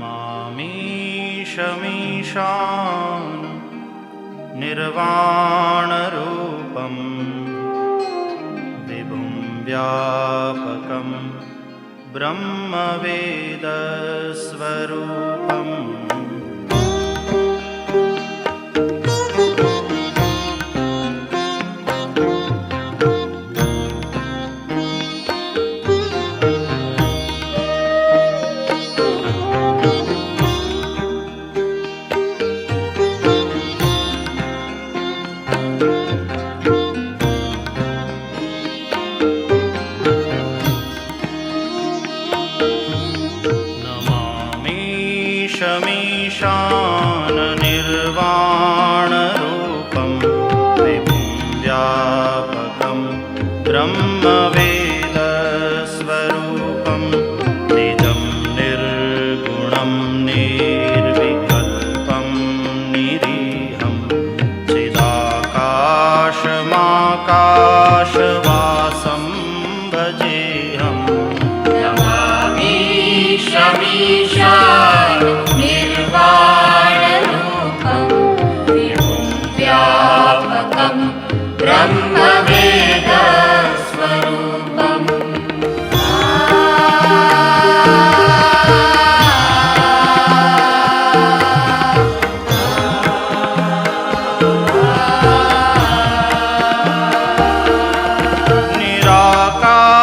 मामीशमीषाम् निर्वाणरूपम् विभुं व्यापकं ब्रह्मवेदस्वरूप शमीशाननिर्वाणरूपं विभुव्यापकं ब्रह्मवेदस्वरूपं निजं निर्गुणं निर्विकल्पं निरीहम चिदाकाशमाकाशवासं भजेऽहं शमीशा। আকা